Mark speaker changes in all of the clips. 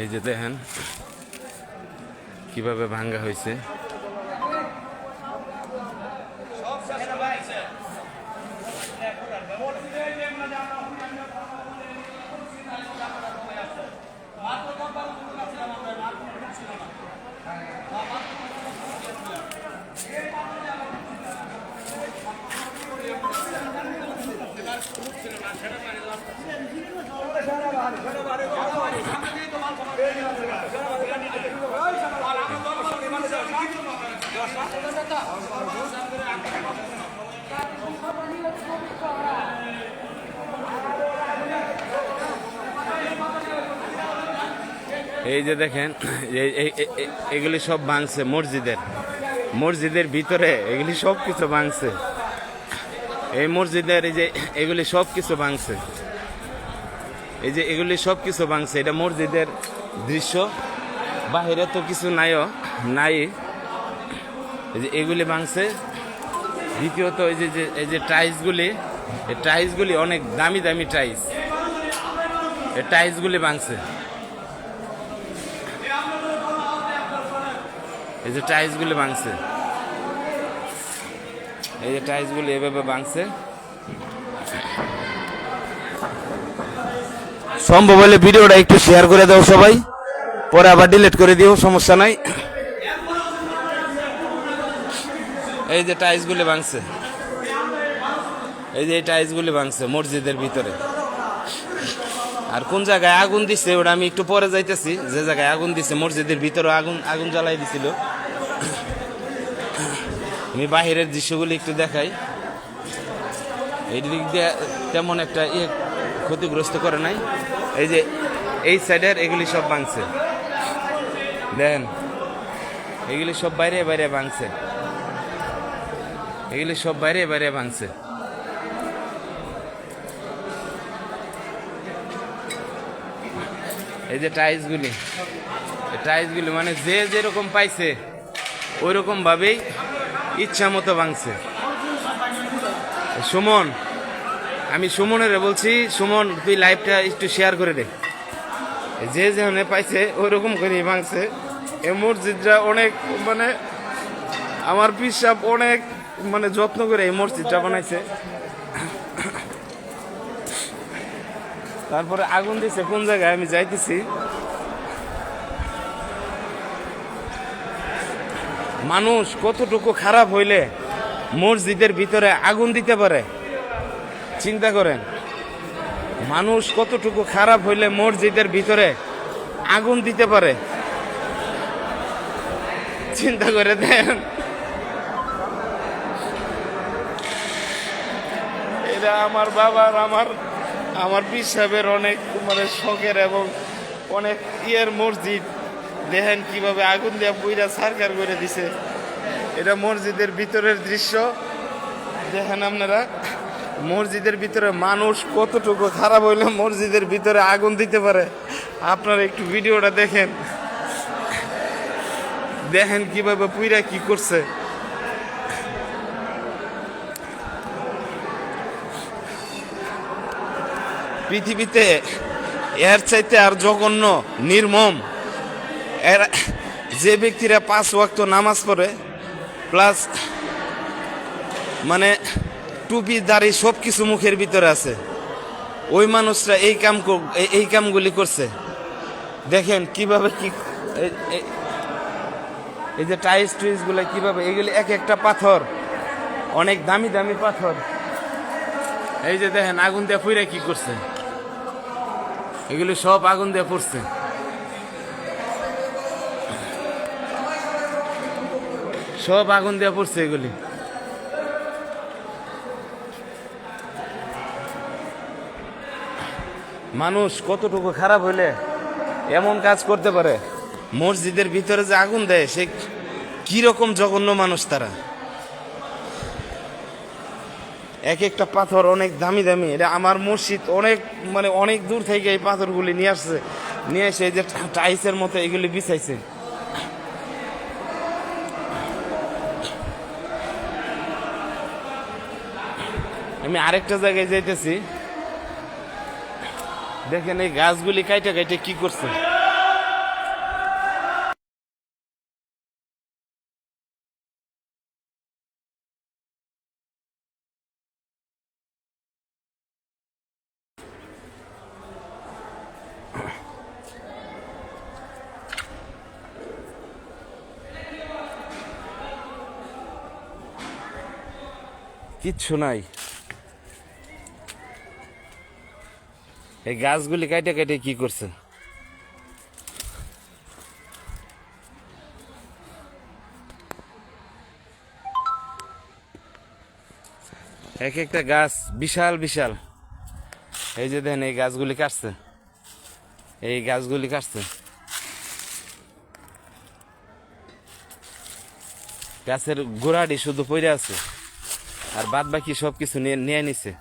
Speaker 1: এই যে দেখেন কীভাবে ভাঙ্গা হয়েছে। এই যে দেখেন এগুলি সব ভাঙছে মসজিদের। মসজিদের ভিতরে এগুলি সব কিছু ভাঙছে। এই মসজিদের এই যে এগুলি সব কিছু ভাঙছে। এই যে এগুলি সব কিছু ভাঙছে, এটা মসজিদের দৃশ্য। বাহিরে তো কিছু নাইও নাই। এই যে এগুলি ভাঙছে। দ্বিতীয়ত এই যে এই যে টাইলসগুলি, এই টাইলসগুলি অনেক দামি দামি টাইলস। এই টাইলসগুলি ভাঙছে। এই যে টাইলসগুলি ভাঙছে। এই যে টাইলসগুলি এভাবে ভাঙছে সম্ভব হলে ভিডিওটা একটু শেয়ার করে দাও সবাই। পরে আবার ডিলিট করে দিও সমস্যা নাই। এই যে টাইলসগুলি ভাঙছে এই যে এই টাইলসগুলি ভাঙছে মসজিদের ভিতরে। আর কোন জায়গায় আগুন দিছে ওটা আমি একটু পরে যাইতেছি। যে জায়গায় আগুন দিছে মসজিদের ভিতরে আগুন আগুন জ্বালাই দিছিল। আমি বাহিরের দৃশ্যগুলি একটু দেখাই। এই দিক দিয়ে তেমন একটা ইয়ে ক্ষতিগ্রস্ত করে নাই। এই যে এই সাইডের এগুলি সব ভাঙছে। দেন এগুলি সব বাইরে বাইরে ভাঙছে। এগুলি সব বাইরে বাইরে ভাঙছে। এই যে টাইলসগুলি টাইলসগুলি মানে যে যেরকম পাইছে ওই রকম ভাবেই ইচ্ছা মতো ভাঙছে। সুমন, আমি সুমনের বলছি, সুমন, তুই লাইভটা একটু শেয়ার করে দে। যে যেখানে পাইছে ওই রকম করে ভাঙছে। এ মসজিদটা অনেক মানে আমার পিসাব অনেক মানে যত্ন করে এই মসজিদটা বানাইছে। তারপরে আগুন দিছে, কোন জায়গায় আমি যাইতেছি। মানুষ কতটুকু খারাপ হইলে মসজিদের ভিতরে আগুন দিতে পারে? চিন্তা করেন। মানুষ কতটুকু খারাপ হইলে মসজিদের ভিতরে আগুন দিতে পারে? চিন্তা করে দেন এটা আমার বাবার, আমার আমার সাহেবের অনেক মানে শখের এবং অনেক ইয়ের মসজিদ। দেখেন কীভাবে আগুন দিয়ে বুইরা সারকার করে দিছে। এটা মসজিদের ভিতরের দৃশ্য। দেখেন আপনারা, মসজিদের ভিতরে মানুষ কতটুকু খারাপ হইলে মসজিদের ভিতরে আগুন দিতে পারে। আপনারা একটু ভিডিওটা দেখেন। দেখেন কীভাবে পুইরা কি করছে। পৃথিবীতে এর চাইতে আর জঘন্য, নির্মম এর যে ব্যক্তিরা পাঁচ ওয়াক্ত নামাজ পড়ে প্লাস মানে টুপি, দাড়ি সব কিছু মুখের ভিতরে আছে। ওই মানুষরা এই কাম এই- কামগুলি করছে। দেখেন কীভাবে কি, এই- যে টাইস টুইসগুলো কীভাবে, এগুলি এক একটা পাথর, অনেক দামি দামি পাথর। এই যে দেখেন আগুন দিয়ে ফুইরা কি করছে? এগুলি সব আগুন দিয়ে পড়ছে সব আগুন দেওয়া পড়ছে এগুলি। মানুষ কতটুকু খারাপ হইলে এমন কাজ করতে পারে? মসজিদের ভিতরে যে আগুন দেয়, সে কি রকম জঘন্য মানুষ তারা? এক একটা পাথর অনেক দামি দামি। এটা আমার মসজিদ অনেক মানে অনেক দূর থেকে এই পাথরগুলি নিয়ে আসছে, নিয়ে এসে এই যে টাইসের মতো এগুলি বিছাইছে। আমি আরেকটা জায়গায় যাইতেছি। দেখেন এই গাছগুলি কাইটে কাইটে কি করছে? কিচ্ছু নাই। এই গাছগুলি কাইটে কাইটে কি করছে? এক একটা গাছ বিশাল বিশাল। এই যে দেখেন, এই গাছগুলি কাটছে। এই গাছগুলি কাটছে। গাছের গোড়াটি শুধু পড়ে আছে। আর বাদ বাকি সব কিছু নিয়ে নিয়ে নিছে।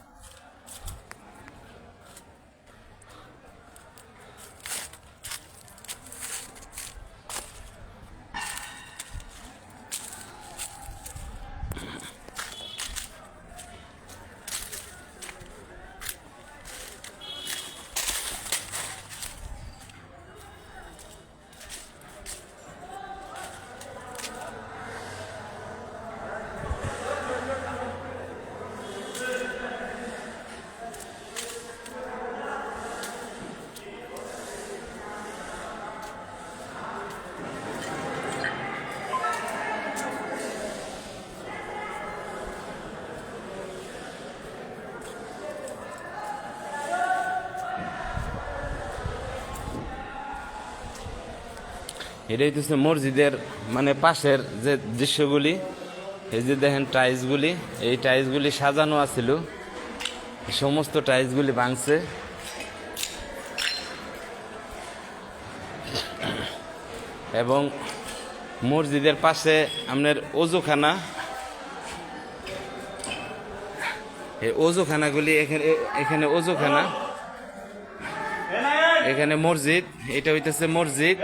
Speaker 1: এটা হইতেছে মসজিদের মানে পাশের যে দৃশ্যগুলি, এই যে দেখেন টাইলসগুলি, এই টাইলসগুলি সাজানো আছিল। সমস্ত টাইলসগুলি ভাঙছে। এবং মসজিদের পাশে আপনার অজুখানা এই অজুখানাগুলি এখানে এখানে অজুখানা এখানে মসজিদ, এটা হইতেছে মসজিদ।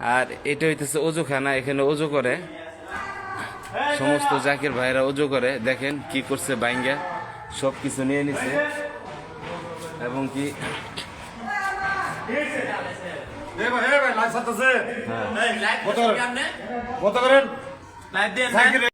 Speaker 1: আর এটা হইতেছে অজুখানা এখানে অজু করে। সমস্ত জাকির ভাইরা অজু করে। দেখেন কি করছে বাইঙ্গা সব কিছু নিয়ে নিছে। এবং কি
Speaker 2: হ্যাঁ।
Speaker 3: কত কত করেন?